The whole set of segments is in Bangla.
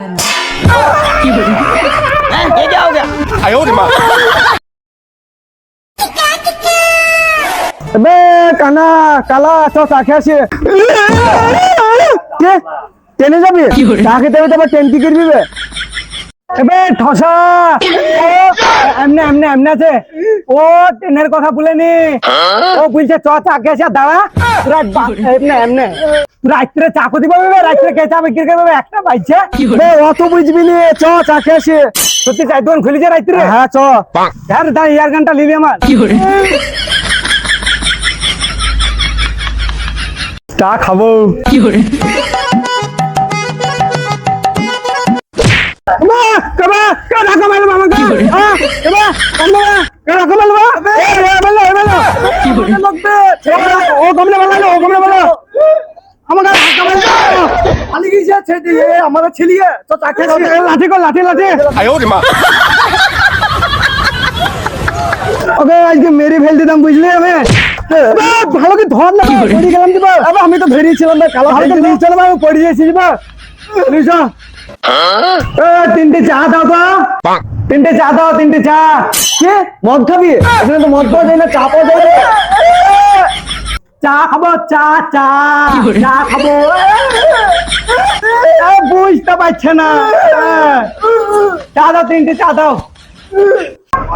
哎，别掉下！哎呦我的妈！બે કાના કાલા તો છે તેને જબી સાખી તમે તમે ટેન્ટી કરી এবে ঠসা। ও এমনে এমনে এমনে আছে। ও ট্রেনের কথা বলেনি ও বলছে চ চা খেয়ে আসি আর দাঁড়া। পুরা এমনে এমনে। রাত্রে চা কতি পাবে রাত্রে কে চা বিক্রি করবে একটা বাইছে? অত বুঝবি নি। চ চা খেয়ে আসি সত্যি চাই দোকান খুলেছে রাত্রে? হ্যাঁ চ। হ্যাঁ দাঁড়া ইয়ার গানটা লিলি আমার। চা খাব। মা लीजिए छे दिए हमारा छिलिए तो ताके लाठी को लाठी ওকে আজকে মেরে ফেল দিতাম বুঝলি আমি? ভালো কি ধর না পড়ে গেলাম দিবা আমি তো ভেরিয়েছিলাম না কালো হাতে নিয়ে চলে আমি পড়ে গেছি তিনটে চা দাও তো। তিনটে চা দাও তিনটে চা। কে? মদ খাবি? এখানে তো মদ পাওয়া যায় না চা পাওয়া যায় চা খাব চা চা। চা খাব। বুঝতে পারছে না এ, চা দাও তিনটে চা দাও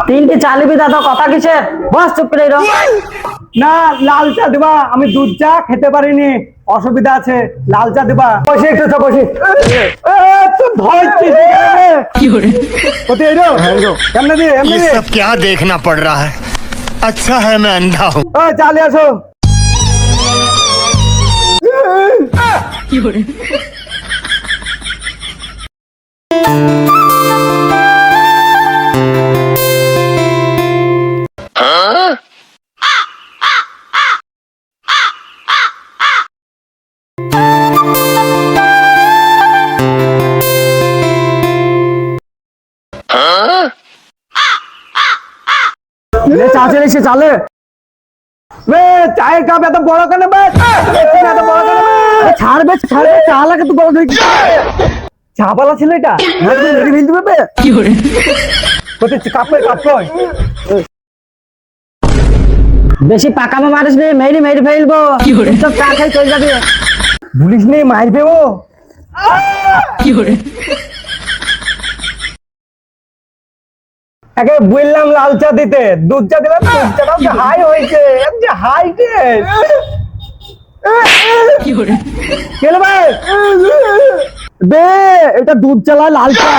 তিনটে চালিবি দাদা কথা কিসের বস চুপ করে রো না লাল চা দিবা আমি দুধ চা খেতে পারিনি অসুবিধা আছে লাল চা দিবা বসে একটু চা বসে তো ভয় কি করে কোথায় এলো কেমনে দি এমনি ये দি सब क्या देखना पड़ रहा है अच्छा है मैं अंधा हूँ ও চালে আসো 有人。啊！啊啊啊啊啊啊！啊！啊啊啊！你咋这里去咋嘞？চায়ের কাপ এত বড় কেন বে? তুমি এত বড় কেন ছাড়বে ছাড়বে চা লাগে তো বড় ধরে চা পালা ছিল এটা? ফেলতে পারবে কি করে কাপ বেশি পাকামো মারিস নি মেরি মেরি ফেলব। সব চা খাই চলে যাবি। পুলিশ নেই মারবে ও। একে বললাম লাল চা দিতে। দুধ চা দিলাম দুধ চাটাও হাই হয়েছে। এর যে হাই টেস্ট ভাই। বে এটা দুধ চালা লাল চা।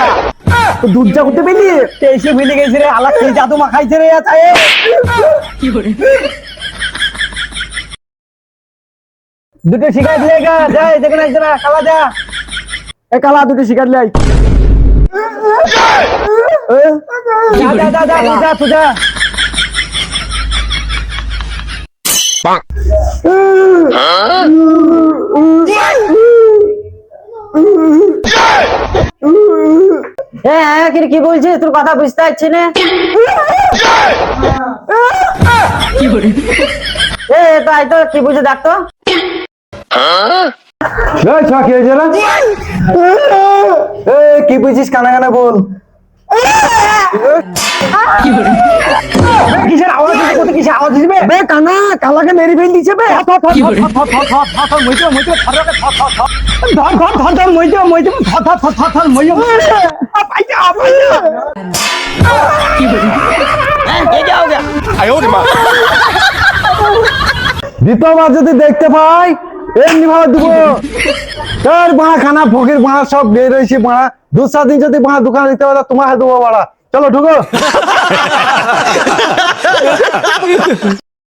দুধ চা করতে পেলি? এসে ফেলে গেছি রে আলা খেয়ে জাদু মাখাইছে রে চায়ে দুটো শিকার দিলে গা যাই যেখানে একজন কালা যা। এ কালা দুটো শিকার লাই যা যা যা যা যা তুই যা এ হ্যাঁ কি কি বলছিস? তোর কথা বুঝতে পারছি না। এ তো আই তো কি বুঝে রে এ কি বুঝিস কানা কানা বল মা দ্বিতীয়বার যদি দেখতে পাই এমনি ভাবে দেবো তোর বাঁ খানা ফকির বাঁ সব বের হয়েছে বাঁ দু চার দিন যদি বাঁ দোকান দিতে পারে তোমার দেবো বাড়া চলো ঢুকো।